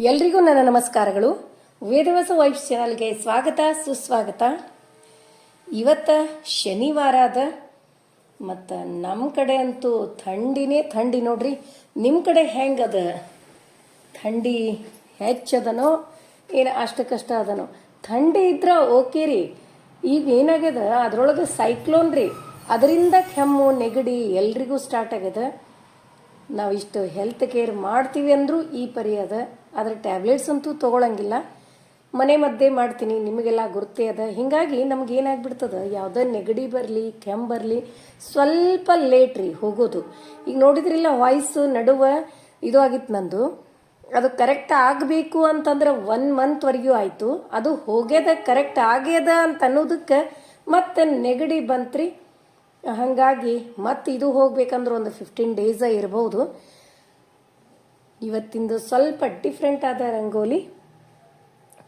ಎಲ್ರಿಗೂ ನನ್ನ ನಮಸ್ಕಾರಗಳು. ವೇದವಸ ವೈಫ್ ಚಾನಲ್ಗೆ ಸ್ವಾಗತ, ಸುಸ್ವಾಗತ. ಇವತ್ತ ಶನಿವಾರ ಅದ. ಮತ್ತು ನಮ್ಮ ಕಡೆ ಅಂತೂ ಥಂಡಿನೇ ಥಂಡಿ ನೋಡ್ರಿ. ನಿಮ್ಮ ಕಡೆ ಹೆಂಗದ ಥಂಡಿ ಹೆಚ್ಚದನೋ, ಏನು ಅಷ್ಟಕ್ಕಷ್ಟ ಅದನೋ? ಥಂಡಿ ಇದ್ರೆ ಓಕೆ ರೀ. ಈಗ ಏನಾಗ್ಯದ? ಅದ್ರೊಳಗೆ ಸೈಕ್ಲೋನ್ ರೀ. ಅದರಿಂದ ಕೆಮ್ಮು, ನೆಗಡಿ ಎಲ್ರಿಗೂ ಸ್ಟಾರ್ಟ್ ಆಗ್ಯದ. ನಾವು ಇಷ್ಟು ಹೆಲ್ತ್ ಕೇರ್ ಮಾಡ್ತೀವಿ ಅಂದರೂ ಈ ಪರಿ ಅದ. ಆದರೆ ಟ್ಯಾಬ್ಲೆಟ್ಸ್ ಅಂತೂ ತೊಗೊಳಂಗಿಲ್ಲ. ಮನೆ ಮದ್ದೇ ಮಾಡ್ತೀನಿ, ನಿಮಗೆಲ್ಲ ಗುರುತೇ ಅದ. ಹೀಗಾಗಿ ನಮ್ಗೆ ಏನಾಗ್ಬಿಡ್ತದ? ಯಾವುದೇ ನೆಗಡಿ ಬರಲಿ, ಕೆಮ್ಮು ಬರಲಿ, ಸ್ವಲ್ಪ ಲೇಟ್ ರೀ ಹೋಗೋದು. ಈಗ ನೋಡಿದ್ರಿಲ್ಲ ವಾಯ್ಸ್ ನಡುವ ಇದು ಆಗಿತ್ತು ನಂದು. ಅದು ಕರೆಕ್ಟ್ ಆಗಬೇಕು ಅಂತಂದ್ರೆ ಒನ್ ಮಂತ್ವರೆಗೂ ಆಯಿತು. ಅದು ಹೋಗ್ಯದ ಕರೆಕ್ಟ್ ಆಗ್ಯದ ಅಂತ ಅನ್ನೋದಕ್ಕೆ ಮತ್ತೆ ನೆಗಡಿ ಬಂತ್ರಿ. ಹಾಗಾಗಿ ಮತ್ತೆ ಇದು ಹೋಗ್ಬೇಕಂದ್ರೆ ಒಂದು ಫಿಫ್ಟೀನ್ ಡೇಸ ಇರ್ಬೋದು. ಇವತ್ತಿಂದು ಸ್ವಲ್ಪ ಡಿಫ್ರೆಂಟ್ ಆದ ರಂಗೋಲಿ.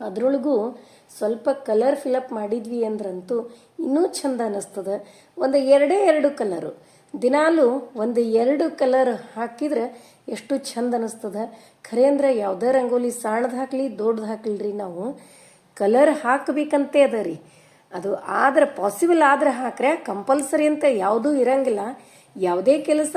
ಅದರೊಳಗೂ ಸ್ವಲ್ಪ ಕಲರ್ ಫಿಲಪ್ ಮಾಡಿದ್ವಿ ಅಂದ್ರಂತೂ ಇನ್ನೂ ಚಂದ ಅನ್ನಿಸ್ತದೆ ಒಂದು ಎರಡೇ ಎರಡು ಕಲರು ದಿನಾಲು ಒಂದು ಎರಡು ಕಲರ್ ಹಾಕಿದ್ರೆ ಎಷ್ಟು ಚಂದ ಅನ್ನಿಸ್ತದೆ ಖರೆ ಅಂದ್ರೆ ಯಾವುದೇ ರಂಗೋಲಿ ಸಣ್ಣದು ಹಾಕಲಿ ದೊಡ್ಡದು ಹಾಕಲಿ ನಾವು. ಕಲರ್ ಹಾಕಬೇಕಂತೆ ಅದ ರೀ. ಅದು ಆದ್ರೆ ಪಾಸಿಬಲ್ ಆದ್ರೆ ಹಾಕ್ರೆ, ಕಂಪಲ್ಸರಿ ಅಂತ ಯಾವುದೂ ಇರಂಗಿಲ್ಲ. ಯಾವುದೇ ಕೆಲಸ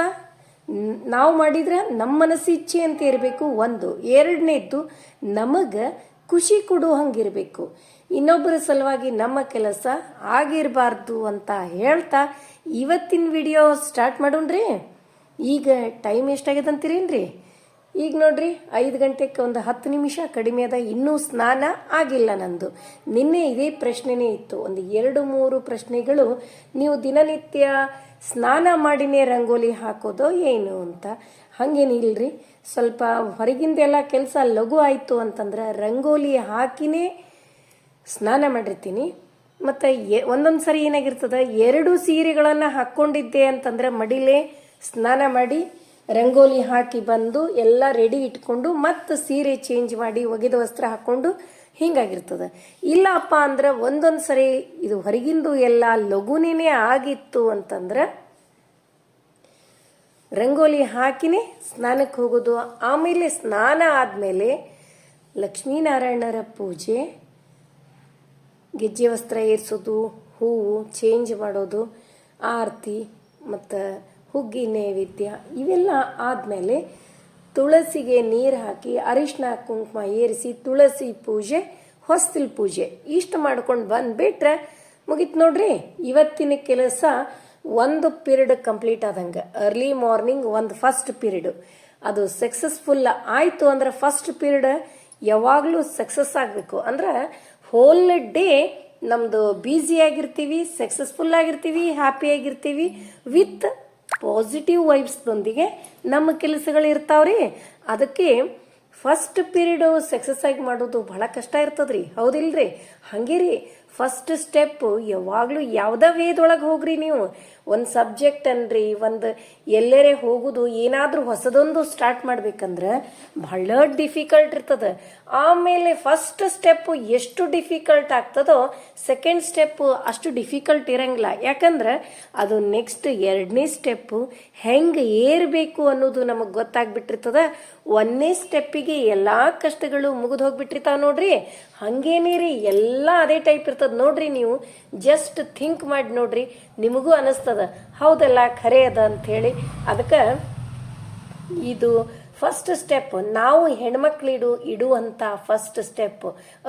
ನಾವು ಮಾಡಿದ್ರೆ ನಮ್ಮ ಮನಸ್ಸು ಇಚ್ಛೆ ಅಂತ ಇರಬೇಕು, ಒಂದು. ಎರಡನೇದ್ದು, ನಮಗೆ ಖುಷಿ ಕೊಡೋ ಹಂಗಿರಬೇಕು. ಇನ್ನೊಬ್ಬರ ಸಲುವಾಗಿ ನಮ್ಮ ಕೆಲಸ ಆಗಿರಬಾರ್ದು ಅಂತ ಹೇಳ್ತಾ ಇವತ್ತಿನ ವಿಡಿಯೋ ಸ್ಟಾರ್ಟ್ ಮಾಡೋಣ್ರಿ. ಈಗ ಟೈಮ್ ಎಷ್ಟಾಗ್ಯದ ಅಂತೀರೇನ್ರಿ ಈಗ ನೋಡ್ರಿ, ಐದು ಗಂಟೆಗೆ ಒಂದು ಹತ್ತು ನಿಮಿಷ ಕಡಿಮೆ ಅದ ಇನ್ನೂ ಸ್ನಾನ ಆಗಿಲ್ಲ ನಂದು. ನಿನ್ನೆ ಇದೇ ಪ್ರಶ್ನೆನೇ ಇತ್ತು. ಒಂದು ಎರಡು ಮೂರು ಪ್ರಶ್ನೆಗಳು, ನೀವು ದಿನನಿತ್ಯ ಸ್ನಾನ ಮಾಡಿನೇ ರಂಗೋಲಿ ಹಾಕೋದೋ ಏನು ಅಂತ. ಹಂಗೇನಿಲ್ರಿ ಸ್ವಲ್ಪ ಹೊರಗಿಂದೆಲ್ಲ ಕೆಲಸ ಲಘು ಆಯಿತು ಅಂತಂದ್ರೆ ರಂಗೋಲಿ ಹಾಕಿನೇ ಸ್ನಾನ ಮಾಡಿರ್ತೀನಿ. ಮತ್ತು ಎ, ಒಂದೊಂದು ಸರಿ ಏನಾಗಿರ್ತದೆ, ಎರಡು ಸೀರೆಗಳನ್ನು ಹಾಕ್ಕೊಂಡಿದ್ದೆ ಅಂತಂದ್ರೆ ಮಡಿಲೇ ಸ್ನಾನ ಮಾಡಿ ರಂಗೋಲಿ ಹಾಕಿ ಬಂದು ಎಲ್ಲ ರೆಡಿ ಇಟ್ಕೊಂಡು ಮತ್ತೆ ಸೀರೆ ಚೇಂಜ್ ಮಾಡಿ ಒಗೆದ ವಸ್ತ್ರ ಹಾಕ್ಕೊಂಡು ಹಿಂಗಾಗಿರ್ತದೆ. ಇಲ್ಲಪ್ಪ ಅಂದ್ರೆ ಒಂದೊಂದು ಸರಿ ಇದು ಹೊರಗಿಂದು ಎಲ್ಲ ಲಘುನೇ ಆಗಿತ್ತು ಅಂತಂದ್ರೆ ರಂಗೋಲಿ ಹಾಕಿನೇ ಸ್ನಾನಕ್ಕೆ ಹೋಗೋದು, ಆಮೇಲೆ ಸ್ನಾನ ಆದಮೇಲೆ ಲಕ್ಷ್ಮೀನಾರಾಯಣರ ಪೂಜೆ, ಗೆಜ್ಜೆ ವಸ್ತ್ರ ಏರಿಸೋದು, ಹೂವು ಚೇಂಜ್ ಮಾಡೋದು, ಆರತಿ, ಮತ್ತು ಹುಗ್ಗಿ ನೈವೇದ್ಯ ಇವೆಲ್ಲ ಆದಮೇಲೆ ತುಳಸಿಗೆ ನೀರು ಹಾಕಿ ಅರಿಶಿನ ಕುಂಕುಮ ಏರಿಸಿ ತುಳಸಿ ಪೂಜೆ, ಹೊಸ್ತಿಲ್ ಪೂಜೆ. ಇಷ್ಟು ಮಾಡ್ಕೊಂಡು ಬಂದುಬಿಟ್ರೆ ಮುಗೀತು ನೋಡ್ರಿ, ಇವತ್ತಿನ ಕೆಲಸ ಒಂದು ಪೀರಿಯಡ್ ಕಂಪ್ಲೀಟ್ ಆದಂಗೆ. ಅರ್ಲಿ ಮಾರ್ನಿಂಗ್ ಒಂದು ಫಸ್ಟ್ ಪೀರಿಯಡ್. ಅದು ಸಕ್ಸಸ್ಫುಲ್ ಆಯಿತು ಅಂದ್ರೆ ಫಸ್ಟ್ ಪೀರಿಯಡ್ ಯಾವಾಗಲೂ ಸಕ್ಸಸ್ ಆಗಬೇಕು. ಅಂದ್ರೆ ಹೋಲ್ ಡೇ ನಮ್ಮದು ಬ್ಯುಸಿ ಆಗಿರ್ತೀವಿ ಸಕ್ಸಸ್ಫುಲ್ ಆಗಿರ್ತೀವಿ ಹ್ಯಾಪಿ ಆಗಿರ್ತೀವಿ ವಿತ್ ಪಾಸಿಟಿವ್ ವೈಬ್ಸ್ದೊಂದಿಗೆ ನಮ್ಮ ಕೆಲಸಗಳು ಇರ್ತಾವ್ರಿ. ಅದಕ್ಕೆ ಫಸ್ಟ್ ಪೀರಿಯಡ್ ಸಕ್ಸಸ್ ಮಾಡೋದು ಬಹಳ ಕಷ್ಟ ಇರ್ತದ್ರಿ. ಹೌದಿಲ್ರಿ? ಹಂಗೆ ರೀ ಫಸ್ಟ್ ಸ್ಟೆಪ್ ಯಾವಾಗಲೂ ಯಾವುದೇ ವೇದೊಳಗೆ ಹೋಗ್ರಿ ನೀವು. ಒಂದು ಸಬ್ಜೆಕ್ಟ್ ಅನ್ರಿ, ಒಂದು ಎಲ್ಲರೇ ಹೋಗುದು, ಏನಾದರೂ ಹೊಸದೊಂದು ಸ್ಟಾರ್ಟ್ ಮಾಡ್ಬೇಕಂದ್ರೆ ಬಹಳ ಡಿಫಿಕಲ್ಟ್ ಇರ್ತದೆ. ಆಮೇಲೆ ಫಸ್ಟ್ ಸ್ಟೆಪ್ ಎಷ್ಟು ಡಿಫಿಕಲ್ಟ್ ಆಗ್ತದೋ ಸೆಕೆಂಡ್ ಸ್ಟೆಪ್ ಅಷ್ಟು ಡಿಫಿಕಲ್ಟ್ ಇರಂಗಿಲ್ಲ. ಯಾಕಂದ್ರೆ ಅದು ನೆಕ್ಸ್ಟ್ ಎರಡನೇ ಸ್ಟೆಪ್ಪು ಹೆಂಗೆ ಏರಬೇಕು ಅನ್ನೋದು ನಮಗೆ ಗೊತ್ತಾಗ್ಬಿಟ್ಟಿರ್ತದ. ಒಂದನೇ ಸ್ಟೆಪ್ಪಿಗೆ ಎಲ್ಲ ಕಷ್ಟಗಳು ಮುಗಿದು ಹೋಗ್ಬಿಟ್ಟಿರ್ತಾವ ನೋಡ್ರಿ. ಹಂಗೇನೇ ರೀ ಎಲ್ಲ ಅದೇ ಟೈಪ್ ಇರ್ತದ. ನೋಡ್ರಿ ನೀವು. ಜಸ್ಟ್ ಥಿಂಕ್ ಮಾಡಿ ನೋಡ್ರಿ. ನಿಮಗೂ ಅನಿಸ್ತದ ಹೌದಲ್ಲ ಖರೆ ಅದ ಹೇಳಿ. ಅದಕ್ಕೆ ಇದು ಫಸ್ಟ್ ಸ್ಟೆಪ್ ನಾವು ಹೆಣ್ಮಕ್ಳಿಡು ಇಡುವಂಥ ಫಸ್ಟ್ ಸ್ಟೆಪ್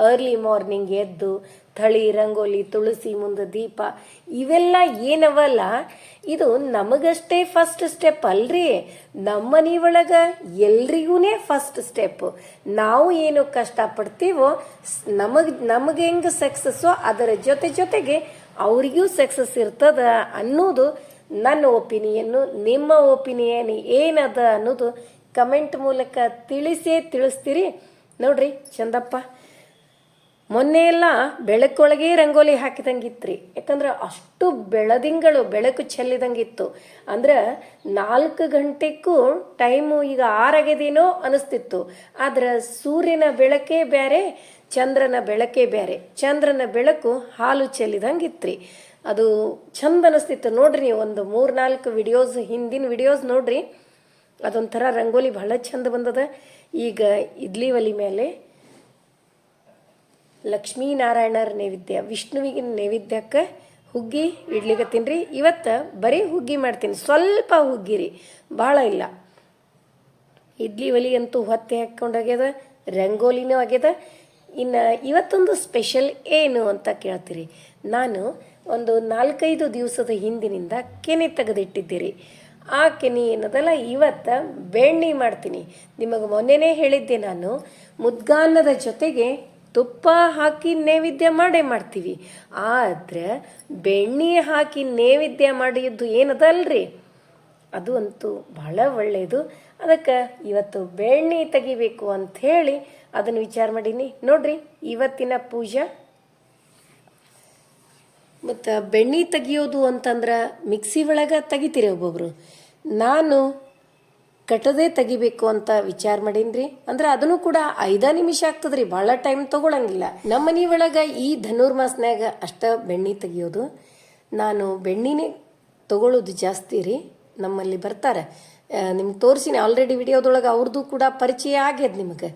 ಅರ್ಲಿ ಮಾರ್ನಿಂಗ್ ಎದ್ದು, ಥಳಿ, ರಂಗೋಲಿ, ತುಳಸಿ, ಮುಂದೆ ದೀಪ, ಇವೆಲ್ಲ ಏನವಲ್ಲ, ಇದು ನಮಗಷ್ಟೇ ಫಸ್ಟ್ ಸ್ಟೆಪ್ ಅಲ್ರಿ. ನಮ್ಮ ಮನೆ ಒಳಗೆ ಎಲ್ರಿಗೂ ಫಸ್ಟ್ ಸ್ಟೆಪ್ ನಾವು ಏನು ಕಷ್ಟಪಡ್ತೀವೋ, ನಮಗೆ ನಮಗೆ ಹೆಂಗೆ ಸಕ್ಸಸ್ಸೋ ಅದರ ಜೊತೆ ಜೊತೆಗೆ ಅವ್ರಿಗೂ ಸಕ್ಸಸ್ ಇರ್ತದ ಅನ್ನೋದು ನನ್ನ ಒಪಿನಿಯನ್ನು ನಿಮ್ಮ ಒಪಿನಿಯನ್ ಏನದ ಅನ್ನೋದು ಕಮೆಂಟ್ ಮೂಲಕ ತಿಳಿಸೇ ತಿಳಿಸ್ತೀರಿ. ನೋಡ್ರಿ, ಚಂದಪ್ಪ. ಮೊನ್ನೆ ಎಲ್ಲ ಬೆಳಕೊಳಗೆ ರಂಗೋಲಿ ಹಾಕಿದಂಗಿತ್ರಿ. ಯಾಕಂದ್ರೆ ಅಷ್ಟು ಬೆಳದಿಂಗಳು, ಬೆಳಕು ಚೆಲ್ಲಿದಂಗಿತ್ತು. ಅಂದ್ರೆ ನಾಲ್ಕು ಗಂಟೆಗೂ ಟೈಮು ಈಗ ಆರಾಗ್ಯದೇನೋ ಅನಿಸ್ತಿತ್ತು. ಆದ್ರೆ ಸೂರ್ಯನ ಬೆಳಕೇ ಬೇರೆ ಚಂದ್ರನ ಬೆಳಕೇ ಬೇರೆ ಚಂದ್ರನ ಬೆಳಕು ಹಾಲು ಚೆಲ್ಲಿದಂಗಿತ್ರಿ. ಅದು ಚಂದ ಅನಿಸ್ತಿತ್ತು. ನೋಡ್ರಿ ನೀವು ಒಂದು ಮೂರ್ನಾಲ್ಕು ವಿಡಿಯೋಸ್ ಹಿಂದಿನ ವಿಡಿಯೋಸ್ ನೋಡ್ರಿ. ಅದೊಂಥರ ರಂಗೋಲಿ ಬಹಳ ಚಂದ ಬಂದದ. ಈಗ ಇಡ್ಲಿ ಒಲಿ ಮೇಲೆ ಲಕ್ಷ್ಮೀನಾರಾಯಣರ ನೈವೇದ್ಯ ವಿಷ್ಣುವಿಗಿನ ನೈವೇದ್ಯಕ್ಕೆ ಹುಗ್ಗಿ ಇಡ್ಲಿಕತ್ತೀನಿ ರೀ ಇವತ್ತು ಬರೀ ಹುಗ್ಗಿ ಮಾಡ್ತೀನಿ. ಸ್ವಲ್ಪ ಹುಗ್ಗಿರಿ ಭಾಳ ಇಲ್ಲ. ಇಡ್ಲಿ ಒಲಿ ಅಂತೂ ಹೊತ್ತೆ ಹಾಕ್ಕೊಂಡಾಗ್ಯದ ರಂಗೋಲಿನೂ ಆಗ್ಯದ. ಇನ್ನು ಇವತ್ತೊಂದು ಸ್ಪೆಷಲ್ ಏನು ಅಂತ ಕೇಳ್ತೀರಿ? ನಾನು ಒಂದು ನಾಲ್ಕೈದು ದಿವಸದ ಹಿಂದಿನಿಂದ ಕೆನೆ ತೆಗೆದಿಟ್ಟಿದ್ದೀರಿ. ಆ ಕೆನೆ ಏನದಲ್ಲ, ಇವತ್ತು ಬೆಣ್ಣೆ ಮಾಡ್ತೀನಿ. ನಿಮಗೆ ಮೊನ್ನೆನೇ ಹೇಳಿದ್ದೆ ನಾನು, ಮುದ್ಗಾನ್ನದ ಜೊತೆಗೆ ತುಪ್ಪ ಹಾಕಿ ನೈವೇದ್ಯ ಮಾಡೇ ಮಾಡ್ತೀವಿ. ಆದ್ರೆ ಬೆಣ್ಣೆ ಹಾಕಿ ನೈವೇದ್ಯ ಮಾಡಿದ್ದು ಏನದಲ್ರಿ? ಅದು ಅಂತೂ ಬಹಳ ಒಳ್ಳೆಯದು ಅದಕ್ಕೆ ಇವತ್ತು ಬೆಣ್ಣೆ ತೆಗಿಬೇಕು ಅಂತ ಹೇಳಿ ಅದನ್ನು ವಿಚಾರ ಮಾಡೀನಿ. ನೋಡ್ರಿ, ಇವತ್ತಿನ ಪೂಜಾ. ಮತ್ತು ಬೆಣ್ಣೆ ತೆಗಿಯೋದು ಅಂತಂದ್ರೆ ಮಿಕ್ಸಿ ಒಳಗೆ ತೆಗಿತೀರಿ ಒಬ್ಬೊಬ್ರು. ನಾನು ಕಟ್ಟದೇ ತೆಗಿಬೇಕು ಅಂತ ವಿಚಾರ ಮಾಡೀನ್ರಿ? ಅಂದ್ರೆ ಅದನ್ನು ಕೂಡ ಐದ ನಿಮಿಷ ಆಗ್ತದ್ರಿ, ಭಾಳ ಟೈಮ್ ತಗೊಳಂಗಿಲ್ಲ. ನಮ್ಮ ಮನೆ ಒಳಗೆ ಈ ಧನುರ್ಮಾಸನ್ಯಾಗ ಅಷ್ಟ ಬೆಣ್ಣೆ ತೆಗಿಯೋದು. ನಾನು ಬೆಣ್ಣಿನೇ ತಗೊಳ್ಳೋದು ಜಾಸ್ತಿ ರೀ, ನಮ್ಮಲ್ಲಿ ಬರ್ತಾರೆ. ನಿಮ್ಗೆ ತೋರಿಸಿನಿ ಆಲ್ರೆಡಿ ವಿಡಿಯೋದೊಳಗೆ ಅವ್ರದ್ದು ಕೂಡ ಪರಿಚಯ ಆಗ್ಯದ ನಿಮಗೆ.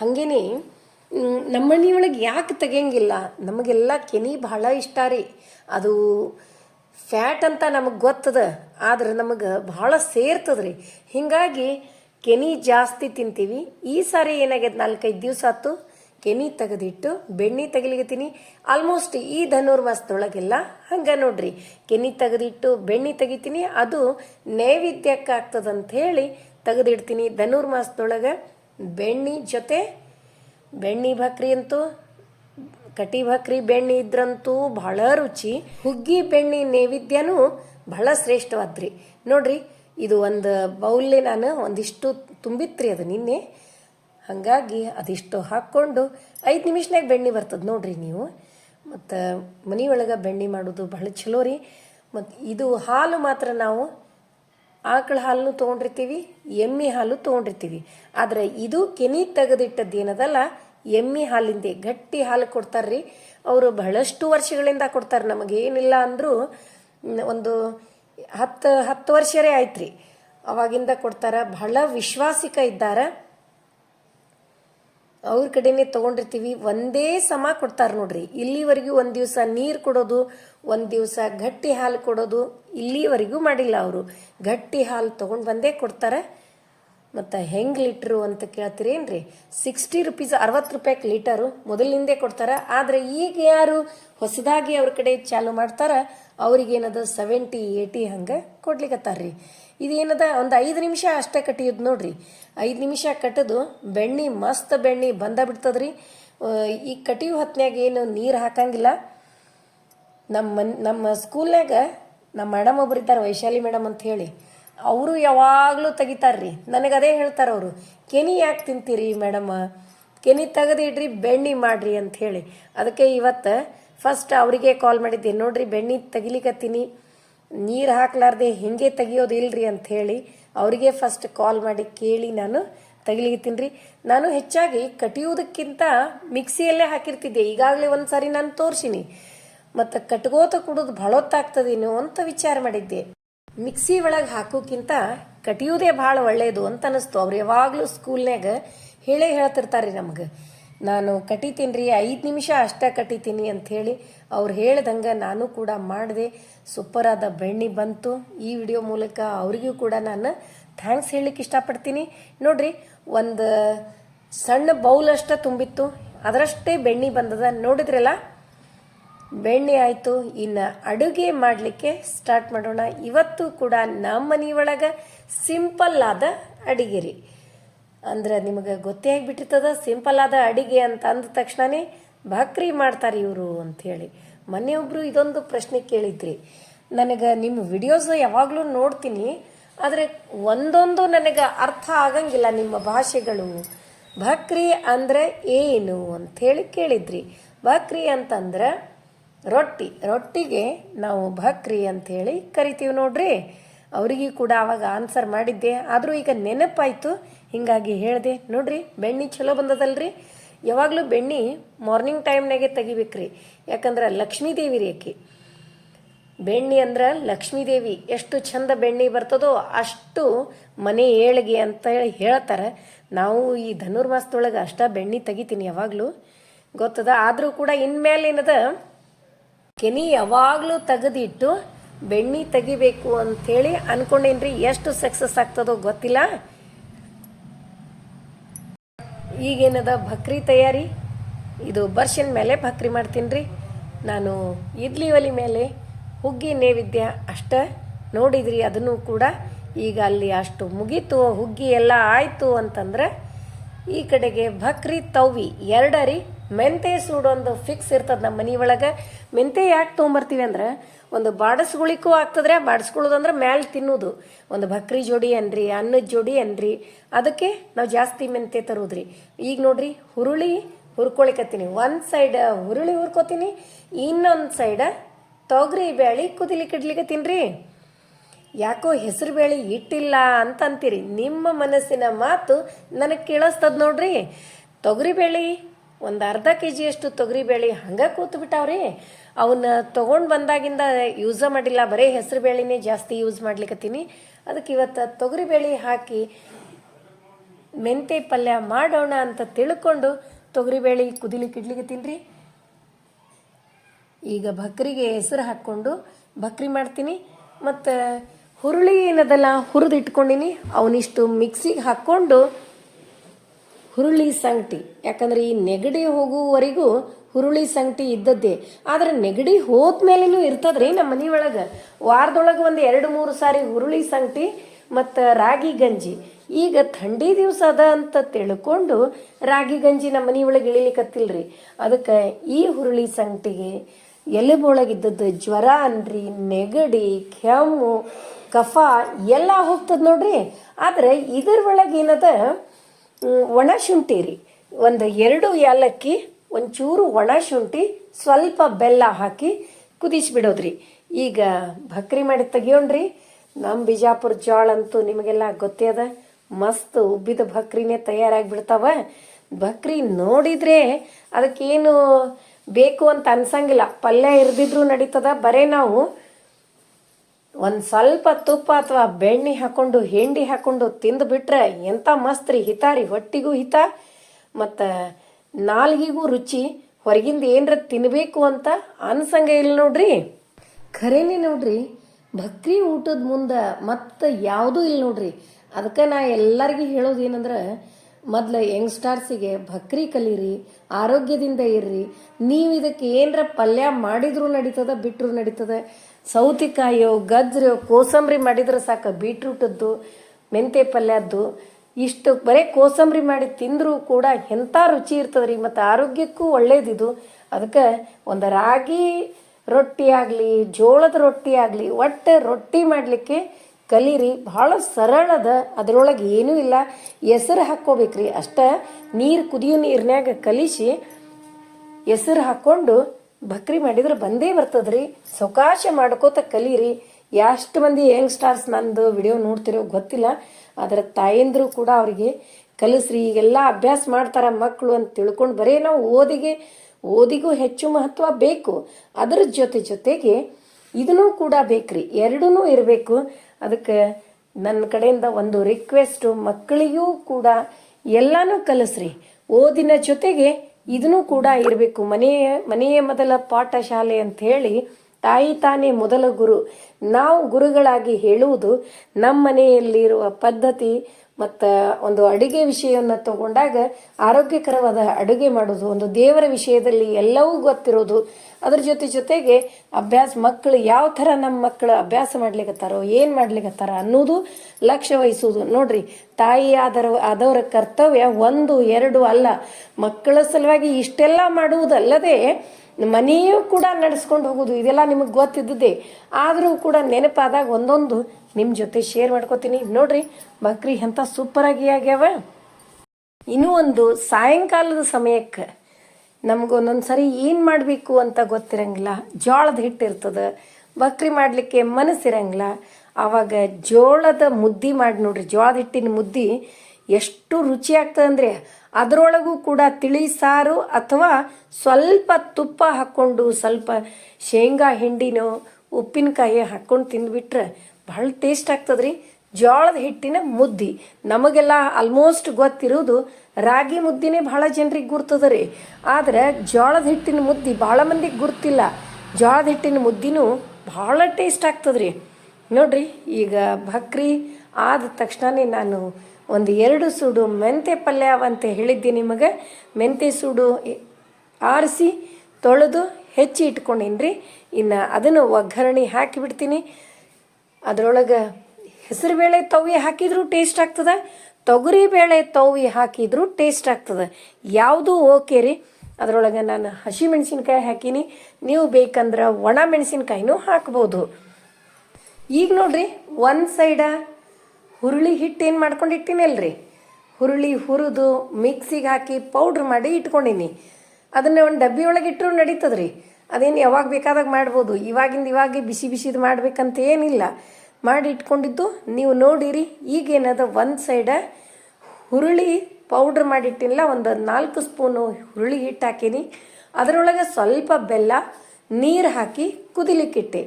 ಹಾಗೇನೆ ನಮ್ಮ ಮನೆಯೊಳಗೆ ಯಾಕೆ ತೆಗಿಯಂಗಿಲ್ಲ? ನಮಗೆಲ್ಲ ಕೆನಿ ಬಹಳ ಇಷ್ಟ ರೀ. ಅದು ಫ್ಯಾಟ್ ಅಂತ ನಮಗೆ ಗೊತ್ತದ, ಆದ್ರೆ ನಮಗೆ ಭಾಳ ಸೇರ್ತದ್ರಿ ಹಿಂಗಾಗಿ ಕೆನಿ ಜಾಸ್ತಿ ತಿಂತೀವಿ. ಈ ಸಾರಿ ಏನಾಗ್ಯದ, ನಾಲ್ಕೈದು ದಿವಸ ಆತು, ಕೆನಿ ತೆಗೆದಿಟ್ಟು ಬೆಣ್ಣೆ ತೆಗಿಲಿಕತ್ತೀನಿ. ಆಲ್ಮೋಸ್ಟ್ ಈ ಧನುರ್ಮಾಸದೊಳಗೆಲ್ಲ ಹಂಗೆ ನೋಡ್ರಿ. ಕೆನಿ ತೆಗೆದಿಟ್ಟು ಬೆಣ್ಣೆ ತೆಗಿತೀನಿ, ಅದು ನೈವೇದ್ಯಕ್ಕೆ ಆಗ್ತದಂತ ಹೇಳಿ ತೆಗೆದಿಡ್ತೀನಿ. ಧನುರ್ಮಾಸದೊಳಗೆ ಬೆಣ್ಣೆ ಜೊತೆ ಬೆಣ್ಣೆ ಭಕ್ರಿ ಅಂತೂ, ಕಟಿ ಭಕ್ರಿ ಬೆಣ್ಣಿ ಇದ್ರಂತೂ ಬಹಳ ರುಚಿ. ಹುಗ್ಗಿ ಬೆಣ್ಣಿ ನೈವೇದ್ಯನೂ ಬಹಳ ಶ್ರೇಷ್ಠವಾದ್ರಿ. ನೋಡ್ರಿ, ಇದು ಒಂದು ಬೌಲ್ಲೆ ನಾನು ಒಂದಿಷ್ಟು ತುಂಬಿತ್ರಿ ಅದು ನಿನ್ನೆ. ಹಾಗಾಗಿ ಅದಿಷ್ಟು ಹಾಕ್ಕೊಂಡು ಐದು ನಿಮಿಷನಾಗ ಬೆಣ್ಣೆ ಬರ್ತದೆ ನೋಡ್ರಿ ನೀವು. ಮತ್ತು ಮನೆಯೊಳಗೆ ಬೆಣ್ಣೆ ಮಾಡೋದು ಬಹಳ ಚಲೋ ರೀ ಮತ್ತು ಇದು ಹಾಲು ಮಾತ್ರ ನಾವು ಆಕಳ ಹಾಲನ್ನು ತೊಗೊಂಡಿರ್ತೀವಿ, ಎಮ್ಮೆ ಹಾಲು ತೊಗೊಂಡಿರ್ತೀವಿ. ಆದರೆ ಇದು ಕೆನಿ ತೆಗೆದಿಟ್ಟದ್ದು ಏನದಲ್ಲ ಎಮ್ಮೆ ಹಾಲಿಂದೆ ಗಟ್ಟಿ ಹಾಲು ಕೊಡ್ತಾರ್ರಿ. ಅವರು ಬಹಳಷ್ಟು ವರ್ಷಗಳಿಂದ ಕೊಡ್ತಾರೆ, ನಮಗೇನಿಲ್ಲ ಅಂದರೂ ಒಂದು ಹತ್ತು ಹತ್ತು ವರ್ಷರೇ ಆಯ್ತು ರೀ ಅವಾಗಿಂದ ಕೊಡ್ತಾರೆ, ಬಹಳ ವಿಶ್ವಾಸಿಕ ಇದ್ದಾರೆ. ಅವ್ರ ಕಡೆನೇ ತೊಗೊಂಡಿರ್ತೀವಿ. ಒಂದೇ ಸಮ ಕೊಡ್ತಾರೆ ನೋಡ್ರಿ. ಇಲ್ಲಿವರೆಗೂ ಒಂದು ದಿವಸ ನೀರು ಕೊಡೋದು, ಒಂದು ದಿವಸ ಗಟ್ಟಿ ಹಾಲು ಕೊಡೋದು, ಇಲ್ಲಿವರೆಗೂ ಮಾಡಿಲ್ಲ ಅವರು. ಗಟ್ಟಿ ಹಾಲು ತೊಗೊಂಡು ಬಂದೇ ಕೊಡ್ತಾರೆ. ಮತ್ತು ಹೆಂಗೆ ಲೀಟ್ರು ಅಂತ ಕೇಳ್ತೀರಿ ರೀ ಸಿಕ್ಸ್ಟಿ ರುಪೀಸ್ ಅರವತ್ತು ರೂಪಾಯಿಗೆ ಲೀಟರು ಮೊದಲಿನಿಂದೇ ಕೊಡ್ತಾರೆ. ಆದರೆ ಈಗ ಯಾರು ಹೊಸದಾಗಿ ಅವ್ರ ಕಡೆ ಚಾಲು ಮಾಡ್ತಾರ, ಅವ್ರಿಗೇನದ ಸೆವೆಂಟಿ ಏಯ್ಟಿ ಹಂಗೆ ಕೊಡ್ಲಿಕತ್ತಾರ್ರಿ. ಇದೇನದ ಒಂದು ಐದು ನಿಮಿಷ ಅಷ್ಟೇ ಕಟ್ಟಿಯೋದು ನೋಡ್ರಿ. ಐದು ನಿಮಿಷ ಕಟ್ಟದು, ಬೆಣ್ಣೆ ಮಸ್ತ್ ಬೆಣ್ಣೆ ಬಂದ ಬಿಡ್ತದ್ರಿ. ಈ ಕಟಿಯು ಹೊತ್ನ್ಯಾಗ ಏನು ನೀರು ಹಾಕಂಗಿಲ್ಲ. ನಮ್ಮ ನಮ್ಮ ಸ್ಕೂಲ್ನಾಗ ನಮ್ಮ ಮೇಡಮ್ ಒಬ್ಬರಿದ್ದಾರೆ ವೈಶಾಲಿ ಮೇಡಮ್ ಅಂತ ಹೇಳಿ. ಅವರು ಯಾವಾಗಲೂ ತೆಗಿತಾರ್ರಿ. ನನಗೆ ಅದೇ ಹೇಳ್ತಾರೆ ಅವರು, ಕೆನಿ ಯಾಕೆ ತಿಂತೀರಿ ಮೇಡಮ್? ಕೆನಿ ತೆಗೆದಿಡ್ರಿ, ಬೆಣ್ಣೆ ಮಾಡಿರಿ ಅಂತ ಹೇಳಿ. ಅದಕ್ಕೆ ಇವತ್ತು ಫಸ್ಟ್ ಅವರಿಗೆ ಕಾಲ್ ಮಾಡಿದ್ದೆ, ನೋಡ್ರಿ ಬೆಣ್ಣೆ ತೆಗಿಲಿಕತ್ತೀನಿ, ನೀರು ಹಾಕ್ಲಾರ್ದೆ ಹಿಂಗೆ ತೆಗಿಯೋದು ಇಲ್ರಿ ಅಂತ ಹೇಳಿ ಅವರಿಗೆ ಫಸ್ಟ್ ಕಾಲ್ ಮಾಡಿ ಕೇಳಿ ನಾನು ತೆಗಿಲಿಕತ್ತೀನಿ ರೀ. ನಾನು ಹೆಚ್ಚಾಗಿ ಕಟಿಯೋದಕ್ಕಿಂತ ಮಿಕ್ಸಿಯಲ್ಲೇ ಹಾಕಿರ್ತಿದ್ದೆ. ಈಗಾಗಲೇ ಒಂದು ಸಾರಿ ನಾನು ತೋರಿಸಿನಿ. ಮತ್ತು ಕಟ್ಕೋತ ಕುಡೋದು ಭಾಳ ಹೊತ್ತಾಗ್ತದೇನೋ ಅಂತ ವಿಚಾರ ಮಾಡಿದ್ದೆ. ಮಿಕ್ಸಿ ಒಳಗೆ ಹಾಕೋಕ್ಕಿಂತ ಕಟಿಯೋದೇ ಭಾಳ ಒಳ್ಳೆಯದು ಅಂತ ಅನ್ನಿಸ್ತು ಅವ್ರು ಯಾವಾಗಲೂ ಸ್ಕೂಲ್ನಾಗ ಹೇಳೇ ಹೇಳ್ತಿರ್ತಾರೆ ನಮ್ಗೆ. ನಾನು ಕಟಿತೀನಿ ರೀ ಐದು ನಿಮಿಷ ಅಷ್ಟೇ ಕಟಿತೀನಿ ಅಂಥೇಳಿ ಅವ್ರು ಹೇಳ್ದಂಗೆ ನಾನು ಕೂಡ ಮಾಡಿದೆ. ಸೂಪರಾದ ಬೆಣ್ಣೆ ಬಂತು. ಈ ವಿಡಿಯೋ ಮೂಲಕ ಅವರಿಗೂ ಕೂಡ ನಾನು ಥ್ಯಾಂಕ್ಸ್ ಹೇಳಲಿಕ್ಕೆ ಇಷ್ಟಪಡ್ತೀನಿ. ನೋಡ್ರಿ, ಒಂದು ಸಣ್ಣ ಬೌಲ್ ಅಷ್ಟೇ ತುಂಬಿತ್ತು. ಅದರಷ್ಟೇ ಬೆಣ್ಣೆ ಬಂದದ. ನೋಡಿದ್ರಲ್ಲ? ಬೆಣ್ಣೆ ಆಯಿತು, ಇನ್ನು ಅಡುಗೆ ಮಾಡಲಿಕ್ಕೆ ಸ್ಟಾರ್ಟ್ ಮಾಡೋಣ. ಇವತ್ತು ಕೂಡ ನಮ್ಮ ಮನೆಯೊಳಗೆ ಸಿಂಪಲ್ ಆದ ಅಡಿಗೆ ರೀ ಅಂದ್ರೆ ನಿಮಗೆ ಗೊತ್ತೇ ಆಗಿಬಿಟ್ಟಿರ್ತದ ಸಿಂಪಲ್ ಆದ ಅಡಿಗೆ ಅಂತ ಅಂದ ತಕ್ಷಣನೇ ಭಾಕ್ರಿ ಮಾಡ್ತಾರೆ ಇವರು ಅಂಥೇಳಿ ಮನೆಯೊಬ್ಬರು ಇದೊಂದು ಪ್ರಶ್ನೆ ಕೇಳಿದ್ರಿ. ನನಗೆ ನಿಮ್ಮ ವಿಡಿಯೋಸ್ ಯಾವಾಗಲೂ ನೋಡ್ತೀನಿ, ಆದರೆ ಒಂದೊಂದು ನನಗೆ ಅರ್ಥ ಆಗಂಗಿಲ್ಲ ನಿಮ್ಮ ಭಾಷೆಗಳು. ಭಕ್ರಿ ಅಂದರೆ ಏನು ಅಂಥೇಳಿ ಕೇಳಿದ್ರಿ. ಭಕ್ರಿ ಅಂತಂದ್ರೆ ರೊಟ್ಟಿ. ರೊಟ್ಟಿಗೆ ನಾವು ಭಕ್ರಿ ಅಂಥೇಳಿ ಕರಿತೀವಿ ನೋಡ್ರಿ. ಅವರಿಗೂ ಕೂಡ ಅವಾಗ ಆನ್ಸರ್ ಮಾಡಿದ್ದೆ. ಆದರೂ ಈಗ ನೆನಪಾಯಿತು. ಹಿಂಗಾಗಿ ಹೇಳಿದೆ, ನೋಡ್ರಿ, ಬೆಣ್ಣೆ ಚಲೋ ಬಂದದಲ್ರಿ. ಯಾವಾಗಲೂ ಬೆಣ್ಣೆ ಮಾರ್ನಿಂಗ್ ಟೈಮ್ನಾಗೆ ತೆಗಿಬೇಕ್ರಿ. ಯಾಕಂದ್ರೆ ಲಕ್ಷ್ಮೀ ದೇವಿ ರೀ ಆಕೆ. ಬೆಣ್ಣೆ ಅಂದ್ರೆ ಲಕ್ಷ್ಮೀದೇವಿ ಎಷ್ಟು ಚಂದ ಬೆಣ್ಣೆ ಬರ್ತದೋ ಅಷ್ಟು ಮನೆ ಏಳಿಗೆ ಅಂತ ಹೇಳಿ ಹೇಳ್ತಾರೆ. ನಾವು ಈ ಧನುರ್ಮಾಸದೊಳಗೆ ಅಷ್ಟ ಬೆಣ್ಣೆ ತೆಗಿತೀನಿ ಯಾವಾಗಲೂ. ಗೊತ್ತದ? ಆದರೂ ಕೂಡ ಇನ್ಮೇಲೆ ಏನದ ಕೆನಿ ಯಾವಾಗಲೂ ತೆಗೆದಿಟ್ಟು ಬೆಣ್ಣೆ ತೆಗಿಬೇಕು ಅಂಥೇಳಿ ಅನ್ಕೊಂಡೇನ್ರಿ, ಎಷ್ಟು ಸಕ್ಸಸ್ ಆಗ್ತದೋ ಗೊತ್ತಿಲ್ಲ. ಈಗೇನದ ಭಕ್ರಿ ತಯಾರಿ? ಇದು ಬರ್ಷನ್ ಮೇಲೆ ಭಕ್ರಿ ಮಾಡ್ತೀನಿ ನಾನು ಇಡ್ಲಿ ಒಲಿ ಮೇಲೆ ಹುಗ್ಗಿ ನೈವೇದ್ಯ ಅಷ್ಟ ನೋಡಿದ್ರಿ, ಅದನ್ನು ಕೂಡ ಈಗ ಅಲ್ಲಿ ಅಷ್ಟು ಮುಗೀತು, ಹುಗ್ಗಿ ಎಲ್ಲ ಆಯಿತು ಅಂತಂದ್ರೆ ಈ ಕಡೆಗೆ ಭಕ್ರಿ ತವ್ವಿ ಎರಡರಿ ಮೆಂತೆ ಸೂಡೊಂದು ಫಿಕ್ಸ್ ಇರ್ತದೆ ನಮ್ಮ ಮನೆ ಒಳಗೆ. ಮೆಂತೆ ಯಾಕೆ ತೊಗೊಂಬರ್ತೀವಿ ಅಂದ್ರೆ ಒಂದು ಬಾಡಸ್ಗಳಿಗೂ ಆಗ್ತದ್ರೆ ಬಾಡಿಸ್ಕೊಳ್ಳೋದಂದ್ರೆ ಮ್ಯಾಲೆ ತಿನ್ನೋದು. ಒಂದು ಬಕ್ರಿ ಜೋಡಿ ಅನ್ರಿ, ಅನ್ನದ ಜೋಡಿ ಅನ್ರಿ. ಅದಕ್ಕೆ ನಾವು ಜಾಸ್ತಿ ಮೆಂತೆ ತರೋದ್ರಿ. ಈಗ ನೋಡ್ರಿ, ಹುರುಳಿ ಹುರ್ಕೊಳಿಕತ್ತೀನಿ. ಒಂದು ಸೈಡ್ ಹುರುಳಿ ಹುರ್ಕೋತೀನಿ, ಇನ್ನೊಂದು ಸೈಡ ತೊಗರಿ ಬೇಳೆ ಕುದಿಲಿ ಕಿಡ್ಲಿಕ್ಕೆ ರೀ ಯಾಕೋ ಹೆಸರು ಬೇಳೆ ಇಟ್ಟಿಲ್ಲ ಅಂತ ಅಂತೀರಿ ನಿಮ್ಮ ಮನಸ್ಸಿನ ಮಾತು ನನಗೆ ಕೇಳಿಸ್ತದ ನೋಡ್ರಿ. ತೊಗರಿ ಬೇಳೆ ಒಂದು ಅರ್ಧ ಕೆ ಜಿಯಷ್ಟು ತೊಗರಿ ಬೇಳೆ ಹಂಗೆ ಕೂತು ಬಿಟ್ಟಾವ್ರಿ? ಅವನ್ನ ತೊಗೊಂಡು ಬಂದಾಗಿಂದ ಯೂಸ ಮಾಡಿಲ್ಲ, ಬರೀ ಹೆಸರು ಬೇಳೆನೇ ಜಾಸ್ತಿ ಯೂಸ್ ಮಾಡ್ಲಿಕತ್ತೀನಿ. ಅದಕ್ಕೆ ಇವತ್ತು ತೊಗರಿ ಬೇಳೆ ಹಾಕಿ ಮೆಂತೆ ಪಲ್ಯ ಮಾಡೋಣ ಅಂತ ತಿಳ್ಕೊಂಡು ತೊಗರಿಬೇಳೆ ಕುದಿಲಿಕ್ಕೆ ಇಡ್ಲಿಕತ್ತೀನಿ ರೀ ಈಗ ಬಕ್ರಿಗೆ ಹೆಸರು ಹಾಕ್ಕೊಂಡು ಬಕ್ರಿ ಮಾಡ್ತೀನಿ. ಮತ್ತು ಹುರುಳಿ ಏನದಲ್ಲ ಹುರಿದು ಇಟ್ಕೊಂಡಿನಿ, ಅವನಿಷ್ಟು ಮಿಕ್ಸಿಗೆ ಹಾಕ್ಕೊಂಡು ಹುರುಳಿ ಸಂಗಟಿ ಯಾಕಂದ್ರೆ ಈ ನೆಗಡಿ ಹೋಗುವವರೆಗೂ ಹುರುಳಿ ಸಂಗಟಿ ಇದ್ದದ್ದೇ. ಆದ್ರೆ ನೆಗಡಿ ಹೋದ್ಮೇಲೆನೂ ಇರ್ತದ್ರಿ ನಮ್ಮ ಮನೆಯೊಳಗೆ. ವಾರದೊಳಗೆ ಒಂದು ಎರಡು, ಮೂರು ಸಾರಿ ಹುರುಳಿ ಸಂಗಟಿ ಮತ್ತು ರಾಗಿ ಗಂಜಿ. ಈಗ ಥಂಡಿ ದಿವಸ ಅದ ಅಂತ ತಿಳ್ಕೊಂಡು ರಾಗಿ ಗಂಜಿ ನಮ್ಮ ಮನೆ ಒಳಗೆ ಇಳಿಲಿಕತ್ತಿಲ್ರಿ. ಅದಕ್ಕೆ ಈ ಹುರುಳಿ ಸಂಗಟಿಗೆ ಎಲೆಬೊಳಗಿದ್ದದ್ದು ಜ್ವರ ಅನ್ರಿ, ನೆಗಡಿ, ಕೆಮ್ಮು, ಕಫ ಎಲ್ಲ ಹೋಗ್ತದ ನೋಡ್ರಿ. ಆದ್ರೆ ಇದರ ಒಳಗೇನದ ಒಣ ಶುಂಠಿ ರೀ. ಒಂದು ಎರಡು ಏಲಕ್ಕಿ, ಒಂಚೂರು ಒಣ ಶುಂಠಿ, ಸ್ವಲ್ಪ ಬೆಲ್ಲ ಹಾಕಿ ಕುದಿಸಿಬಿಡೋದ್ರಿ. ಈಗ ಭಕ್ರಿ ಮಾಡಿ ತೆಗಿಯೋಣ್ರಿ. ನಮ್ಮ ಬಿಜಾಪುರ ಜೋಳ ಅಂತೂ ನಿಮಗೆಲ್ಲ ಗೊತ್ತೇ ಅದ. ಮಸ್ತ್ ಉಬ್ಬಿದ ಭಕ್ರಿನೇ ತಯಾರಾಗಿಬಿಡ್ತಾವ. ಭಕ್ರಿ ನೋಡಿದರೆ ಅದಕ್ಕೇನು ಬೇಕು ಅಂತ ಅನ್ಸಂಗಿಲ್ಲ. ಪಲ್ಯ ಇರ್ದಿದ್ರು ನಡೀತದ. ಬರೇ ನಾವು ಒಂದು ಸ್ವಲ್ಪ ತುಪ್ಪ ಅಥವಾ ಬೆಣ್ಣೆ ಹಾಕೊಂಡು, ಹಿಂಡಿ ಹಾಕೊಂಡು ತಿಂದುಬಿಟ್ರೆ ಎಂಥ ಮಸ್ತ್ ರೀ ಹಿತ ರೀ, ಹೊಟ್ಟಿಗೂ ಹಿತ, ಮತ್ತು ನಾಲ್ಗಿಗೂ ರುಚಿ, ಹೊರಗಿಂದ ಏನರ ತಿನ್ನಬೇಕು ಅಂತ ಅನ್ಸಂಗೆ ಇಲ್ಲ ನೋಡ್ರಿ. ಖರೇನೆ ನೋಡ್ರಿ, ಭಕ್ರಿ ಊಟದ ಮುಂದೆ ಮತ್ತೆ ಯಾವುದೂ ಇಲ್ಲ ನೋಡ್ರಿ. ಅದಕ್ಕೆ ನಾ ಎಲ್ಲರಿಗೂ ಹೇಳೋದು ಏನಂದ್ರೆ, ಮೊದ್ಲು ಯಂಗ್ಸ್ಟಾರ್ಸಿಗೆ ಭಕ್ರಿ ಕಲೀರಿ, ಆರೋಗ್ಯದಿಂದ ಇರ್ರಿ. ನೀವು ಇದಕ್ಕೆ ಏನರ ಪಲ್ಯ ಮಾಡಿದ್ರು ನಡೀತದ ಬಿಟ್ಟರು ನಡೀತದ. ಸೌತಿಕಾಯೋ ಗಜ್ಜರಿಯೋ ಕೋಸಂಬರಿ ಮಾಡಿದ್ರೆ ಸಾಕು, ಬೀಟ್ರೂಟದ್ದು, ಮೆಂತೆ ಪಲ್ಯದ್ದು, ಇಷ್ಟು ಬರೀ ಕೋಸಂಬರಿ ಮಾಡಿ ತಿಂದರೂ ಕೂಡ ಎಂಥ ರುಚಿ ಇರ್ತದ್ರಿ, ಮತ್ತು ಆರೋಗ್ಯಕ್ಕೂ ಒಳ್ಳೇದಿದು. ಅದಕ್ಕೆ ಒಂದು ರಾಗಿ ರೊಟ್ಟಿ ಆಗಲಿ, ಜೋಳದ ರೊಟ್ಟಿ ಆಗಲಿ, ಒಟ್ಟು ರೊಟ್ಟಿ ಮಾಡಲಿಕ್ಕೆ ಕಲೀರಿ ಭಾಳ ಸರಳದ, ಅದರೊಳಗೆ ಏನೂ ಇಲ್ಲ, ಹೆಸರು ಹಾಕ್ಕೋಬೇಕ್ರಿ. ಅಷ್ಟ, ನೀರು ಕುದಿಯೋ ನೀರಿನ್ಯಾಗ ಕಲಿಸಿ, ಹೆಸರು ಹಾಕ್ಕೊಂಡು ಭಕ್ರಿ ಮಾಡಿದ್ರೆ ಬಂದೇ ಬರ್ತದ್ರಿ. ಸವಕಾಶ ಮಾಡ್ಕೋತ ಕಲೀರಿ. ಎಷ್ಟು ಮಂದಿ ಯಂಗ್ಸ್ಟಾರ್ಸ್ ನಂದು ವಿಡಿಯೋ ನೋಡ್ತಿರೋ ಗೊತ್ತಿಲ್ಲ. ಅದರ ತಾಯಂದ್ರು ಕೂಡ ಅವರಿಗೆ ಕಲಿಸ್ರಿ, ಈಗೆಲ್ಲ ಅಭ್ಯಾಸ ಮಾಡ್ತಾರ ಮಕ್ಕಳು ಅಂತ ತಿಳ್ಕೊಂಡು ಬರೀ ನಾವು ಓದಿಗೆ, ಓದಿಗೂ ಹೆಚ್ಚು ಮಹತ್ವ ಬೇಕು. ಅದರ ಜೊತೆ ಜೊತೆಗೆ ಇದನ್ನೂ ಕೂಡ ಬೇಕ್ರಿ. ಎರಡೂ ಇರಬೇಕು. ಅದಕ್ಕೆ ನನ್ನ ಕಡೆಯಿಂದ ಒಂದು ರಿಕ್ವೆಸ್ಟು ಮಕ್ಕಳಿಗೂ ಕೂಡ ಎಲ್ಲನೂ ಕಲಿಸ್ರಿ. ಓದಿನ ಜೊತೆಗೆ ಇದನ್ನೂ ಕೂಡ ಇರಬೇಕು. ಮನೆಯ ಮನೆಯ ಮೊದಲ ಪಾಠಶಾಲೆ ಅಂತ ಹೇಳಿ ತಾಯಿ ತಾನೇ ಮೊದಲ ಗುರು. ನಾವು ಗುರುಗಳಾಗಿ ಹೇಳುವುದು ನಮ್ಮ ಮನೆಯಲ್ಲಿರುವ ಪದ್ಧತಿ ಮತ್ತು ಒಂದು ಅಡುಗೆ ವಿಷಯವನ್ನು ತಗೊಂಡಾಗ ಆರೋಗ್ಯಕರವಾದ ಅಡುಗೆ ಮಾಡೋದು, ಒಂದು ದೇವರ ವಿಷಯದಲ್ಲಿ ಎಲ್ಲವೂ ಗೊತ್ತಿರೋದು, ಅದ್ರ ಜೊತೆ ಜೊತೆಗೆ ಅಭ್ಯಾಸ, ಮಕ್ಕಳು ಯಾವ ಥರ ನಮ್ಮ ಮಕ್ಕಳು ಅಭ್ಯಾಸ ಮಾಡ್ಲಿಕ್ಕತ್ತಾರೋ ಏನು ಮಾಡ್ಲಿಕ್ಕತ್ತಾರ ಅನ್ನೋದು ಲಕ್ಷ್ಯ ವಹಿಸೋದು ನೋಡ್ರಿ ತಾಯಿ ಆದರ ಆದವರ ಕರ್ತವ್ಯ ಒಂದು, ಎರಡು ಅಲ್ಲ. ಮಕ್ಕಳ ಸಲುವಾಗಿ ಇಷ್ಟೆಲ್ಲ ಮಾಡುವುದಲ್ಲದೆ ಮನೆಯೂ ಕೂಡ ನಡೆಸ್ಕೊಂಡು ಹೋಗೋದು, ಇದೆಲ್ಲ ನಿಮಗೆ ಗೊತ್ತಿದ್ದದೆ ಆದರೂ ಕೂಡ ನೆನಪಾದಾಗ ಒಂದೊಂದು ನಿಮ್ಮ ಜೊತೆ ಶೇರ್ ಮಾಡ್ಕೋತೀನಿ. ನೋಡ್ರಿ, ಬಕ್ರಿ ಎಂಥ ಸೂಪರಾಗಿ ಆಗ್ಯಾವ. ಇನ್ನೂ ಒಂದು ಸಾಯಂಕಾಲದ ಸಮಯಕ್ಕೆ ನಮಗೊಂದೊಂದು ಸರಿ ಏನು ಮಾಡಬೇಕು ಅಂತ ಗೊತ್ತಿರಂಗಿಲ್ಲ. ಜೋಳದ ಹಿಟ್ಟು ಇರ್ತದೆ, ಬಕ್ರಿ ಮಾಡಲಿಕ್ಕೆ ಮನಸ್ಸಿರಂಗಿಲ್ಲ ಆವಾಗ ಜೋಳದ ಮುದ್ದೆ ಮಾಡಿ ನೋಡ್ರಿ, ಜೋಳದ ಹಿಟ್ಟಿನ ಮುದ್ದೆ ಎಷ್ಟು ರುಚಿ ಆಗ್ತದೆ ಅಂದರೆ ಅದರೊಳಗೂ ಕೂಡ ತಿಳಿ ಸಾರು ಅಥವಾ ಸ್ವಲ್ಪ ತುಪ್ಪ ಹಾಕ್ಕೊಂಡು ಸ್ವಲ್ಪ ಶೇಂಗಾ ಹಿಂಡಿನೋ ಉಪ್ಪಿನಕಾಯಿ ಹಾಕ್ಕೊಂಡು ತಿಂದ್ಬಿಟ್ರೆ ಭಾಳ ಟೇಸ್ಟ್ ಆಗ್ತದ್ರಿ. ಜೋಳದ ಹಿಟ್ಟಿನ ಮುದ್ದಿ. ನಮಗೆಲ್ಲ ಆಲ್ಮೋಸ್ಟ್ ಗೊತ್ತಿರೋದು ರಾಗಿ ಮುದ್ದಿನೇ ಭಾಳ ಜನರಿಗೆ ಗುರ್ತದ ರೀ ಆದರೆ ಜೋಳದ ಹಿಟ್ಟಿನ ಮುದ್ದಿ ಭಾಳ ಮಂದಿಗೆ ಗುರ್ತಿಲ್ಲ. ಜೋಳದ ಹಿಟ್ಟಿನ ಮುದ್ದಿನೂ ಭಾಳ ಟೇಸ್ಟ್ ಆಗ್ತದ್ರಿ. ನೋಡ್ರಿ, ಈಗ ಭಕ್ರಿ ಆದ ತಕ್ಷಣನೇ ನಾನು ಒಂದು ಎರಡು ಸೂಡು ಮೆಂತೆ ಪಲ್ಯ ಅಂತ ಹೇಳಿದ್ದೆ ನಿಮಗೆ. ಮೆಂತೆ ಸೂಡು ಆರಿಸಿ ತೊಳೆದು ಹೆಚ್ಚಿ ಇಟ್ಕೊಂಡಿನ್ರಿ. ಇನ್ನು ಅದನ್ನು ಒಗ್ಗರಣೆ ಹಾಕಿಬಿಡ್ತೀನಿ. ಅದರೊಳಗೆ ಹೆಸರುಬೇಳೆ ತವಿ ಹಾಕಿದರೂ ಟೇಸ್ಟ್ ಆಗ್ತದೆ ತೊಗರಿ ಬೇಳೆ ತವ್ವಿ ಹಾಕಿದರೂ ಟೇಸ್ಟ್ ಆಗ್ತದೆ. ಯಾವುದೂ ಓಕೆ ರೀ? ಅದರೊಳಗೆ ನಾನು ಹಸಿ ಮೆಣಸಿನ್ಕಾಯಿ ಹಾಕೀನಿ. ನೀವು ಬೇಕಂದ್ರೆ ಒಣ ಮೆಣಸಿನ್ಕಾಯಿನೂ ಹಾಕ್ಬೋದು. ಈಗ ನೋಡ್ರಿ, ಒಂದು ಸೈಡ ಹುರುಳಿ ಹಿಟ್ಟು ಏನು ಮಾಡ್ಕೊಂಡು ಹುರುಳಿ ಹುರಿದು ಮಿಕ್ಸಿಗೆ ಹಾಕಿ ಪೌಡ್ರ್ ಮಾಡಿ ಇಟ್ಕೊಂಡೀನಿ. ಅದನ್ನು ಒಂದು ಡಬ್ಬಿ ಒಳಗೆ ಇಟ್ಟರು ನಡೀತದ್ರಿ. ಅದೇನು ಯಾವಾಗ ಬೇಕಾದಾಗ ಮಾಡ್ಬೋದು. ಇವಾಗಿಂದ ಇವಾಗ ಬಿಸಿ ಬಿಸಿದು ಮಾಡಬೇಕಂತ ಏನಿಲ್ಲ. ಮಾಡಿ ಇಟ್ಕೊಂಡಿದ್ದು ನೀವು ನೋಡಿರಿ, ಈಗೇನದ ಒಂದು ಸೈಡ ಹುರುಳಿ ಪೌಡ್ರ್ ಮಾಡಿಟ್ಟಿಲ್ಲ ಒಂದು ನಾಲ್ಕು ಸ್ಪೂನು ಹುರುಳಿ ಹಿಟ್ಟು ಹಾಕೀನಿ. ಅದರೊಳಗೆ ಸ್ವಲ್ಪ ಬೆಲ್ಲ, ನೀರು ಹಾಕಿ ಕುದಿಲಿಕ್ಕಿಟ್ಟೆ.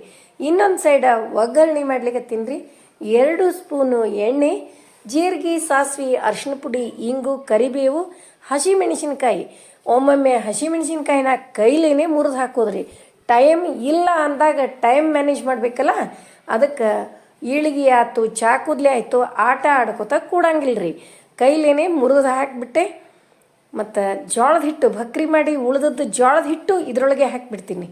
ಇನ್ನೊಂದು ಸೈಡ ಒಗ್ಗರಣೆ ಮಾಡ್ಲಿಕ್ಕೆ ತಿನ್ರಿ ಎರಡು ಸ್ಪೂನು ಎಣ್ಣೆ, ಜೀರಿಗೆ, ಸಾಸಿವೆ ಅರಿಶಿನ ಪುಡಿ, ಇಂಗು, ಕರಿಬೇವು, ಹಸಿಮೆಣಸಿನ್ಕಾಯಿ. ಒಮ್ಮೊಮ್ಮೆ ಹಸಿಮೆಣಸಿನ್ಕಾಯಿನ ಕೈಲೇನೆ ಮುರಿದು ಹಾಕೋದ್ರಿ. ಟೈಮ್ ಇಲ್ಲ ಅಂದಾಗ ಟೈಮ್ ಮ್ಯಾನೇಜ್ ಮಾಡಬೇಕಲ್ಲ? ಅದಕ್ಕೆ ಈಳಿಗೆ ಆಯ್ತು ಚಾಕುದ್ಲೆ ಆಯಿತು, ಆಟ ಆಡ್ಕೋತ ಕೂಡಂಗಿಲ್ಲ ರೀ ಕೈಲೇನೆ ಮುರಿದು ಹಾಕಿಬಿಟ್ಟೆ. ಮತ್ತು ಜೋಳದ ಹಿಟ್ಟು ಭಕ್ರಿ ಮಾಡಿ ಉಳಿದದ್ದು ಜೋಳದ ಹಿಟ್ಟು ಇದರೊಳಗೆ ಹಾಕಿಬಿಡ್ತೀನಿ.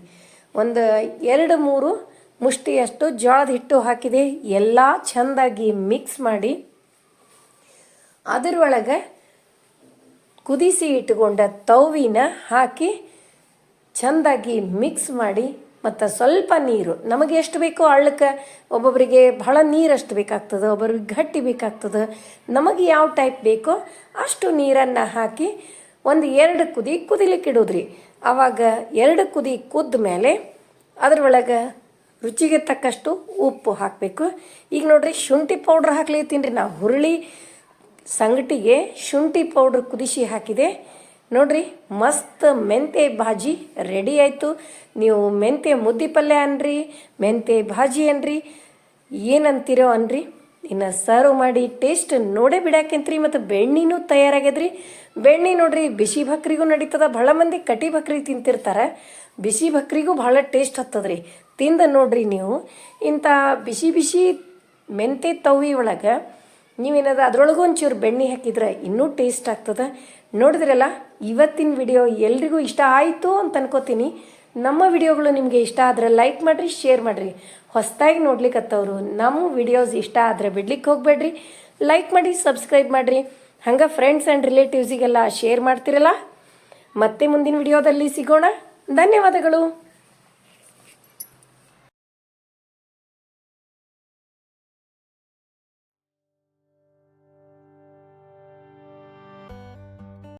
ಒಂದು ಎರಡು ಮೂರು ಮುಷ್ಟಿಯಷ್ಟು ಜೋಳದ ಹಿಟ್ಟು ಹಾಕಿದೆ. ಎಲ್ಲ ಚೆಂದಾಗಿ ಮಿಕ್ಸ್ ಮಾಡಿ ಅದರೊಳಗೆ ಕುದಿಸಿ ಇಟ್ಟುಕೊಂಡ ತವಿನ ಹಾಕಿ ಚೆಂದಾಗಿ ಮಿಕ್ಸ್ ಮಾಡಿ ಮತ್ತು ಸ್ವಲ್ಪ ನೀರು. ನಮಗೆ ಎಷ್ಟು ಬೇಕೋ ಅಳ್ಳಕ್ಕೆ ಒಬ್ಬೊಬ್ಬರಿಗೆ ಭಾಳ ನೀರಷ್ಟು ಬೇಕಾಗ್ತದೆ, ಒಬ್ಬೊಬ್ರಿಗೆ ಗಟ್ಟಿ ಬೇಕಾಗ್ತದೆ. ನಮಗೆ ಯಾವ ಟೈಪ್ ಬೇಕೋ ಅಷ್ಟು ನೀರನ್ನು ಹಾಕಿ ಒಂದು ಎರಡು ಕುದಿ ಕುದಿಲಿಕ್ಕೆ ಇಡೋದ್ರಿ. ಆವಾಗ ಎರಡು ಕುದಿ ಕುದ್ದ ಮೇಲೆ ಅದ್ರೊಳಗೆ ರುಚಿಗೆ ತಕ್ಕಷ್ಟು ಉಪ್ಪು ಹಾಕಬೇಕು. ಈಗ ನೋಡ್ರಿ, ಶುಂಠಿ ಪೌಡ್ರ್ ಹಾಕ್ಲಿತ್ತೀನಿ ರೀ ನಾವು ಹುರುಳಿ ಸಂಗಟಿಗೆ ಶುಂಠಿ ಪೌಡ್ರ್ ಕುದಿಸಿ ಹಾಕಿದೆ. ನೋಡ್ರಿ, ಮಸ್ತ್ ಮೆಂತೆ ಭಾಜಿ ರೆಡಿ ಆಯಿತು. ನೀವು ಮೆಂತೆ ಮುದ್ದೆ ಪಲ್ಯ ಅನ್ರಿ, ಮೆಂತೆ ಭಾಜಿ ಅನ್ರಿ, ಏನಂತೀರೋ ಅನ್ರಿ. ಇನ್ನು ಸರ್ವ್ ಮಾಡಿ ಟೇಸ್ಟ್ ನೋಡೇ ಬಿಡಾಕೆಂತ್ರಿ ಮತ್ತು ಬೆಣ್ಣಿನೂ ತಯಾರಾಗ್ಯದ್ರಿ. ಬೆಣ್ಣೆ ನೋಡ್ರಿ, ಬಿಸಿ ಬಕ್ರಿಗೂ ನಡೀತದ. ಭಾಳ ಮಂದಿ ಕಟಿ ಬಕ್ರಿ ತಿಂತಿರ್ತಾರೆ. ಬಿಸಿ ಬಕ್ರಿಗೂ ಭಾಳ ಟೇಸ್ಟ್ ಹತ್ತದ್ರಿ. ತಿಂದ ನೋಡ್ರಿ ನೀವು. ಇಂಥ ಬಿಸಿ ಬಿಸಿ ಮೆಂತೆ ತವ್ವಿ ಒಳಗೆ ನೀವೇನದ ಅದರೊಳಗೂ ಒಂಚೂರು ಬೆಣ್ಣೆ ಹಾಕಿದ್ರೆ ಇನ್ನೂ ಟೇಸ್ಟ್ ಆಗ್ತದೆ. ನೋಡಿದ್ರಲ್ಲ, ಇವತ್ತಿನ ವಿಡಿಯೋ ಎಲ್ರಿಗೂ ಇಷ್ಟ ಆಯಿತು ಅಂತ ಅನ್ಕೋತೀನಿ. ನಮ್ಮ ವಿಡಿಯೋಗಳು ನಿಮಗೆ ಇಷ್ಟ ಆದರೆ ಲೈಕ್ ಮಾಡಿರಿ, ಶೇರ್ ಮಾಡಿರಿ. ಹೊಸದಾಗಿ ನೋಡ್ಲಿಕ್ಕತ್ತವರು ನಮ್ಮ ವಿಡಿಯೋಸ್ ಇಷ್ಟ ಆದರೆ ಬಿಡ್ಲಿಕ್ಕೆ ಹೋಗಬೇಡ್ರಿ. ಲೈಕ್ ಮಾಡಿ, ಸಬ್ಸ್ಕ್ರೈಬ್ ಮಾಡಿರಿ. ಹಂಗೆ ಫ್ರೆಂಡ್ಸ್ ಆ್ಯಂಡ್ ರಿಲೇಟಿವ್ಸಿಗೆಲ್ಲ ಶೇರ್ ಮಾಡ್ತಿರಲ್ಲ. ಮತ್ತೆ ಮುಂದಿನ ವಿಡಿಯೋದಲ್ಲಿ ಸಿಗೋಣ. ಧನ್ಯವಾದಗಳು.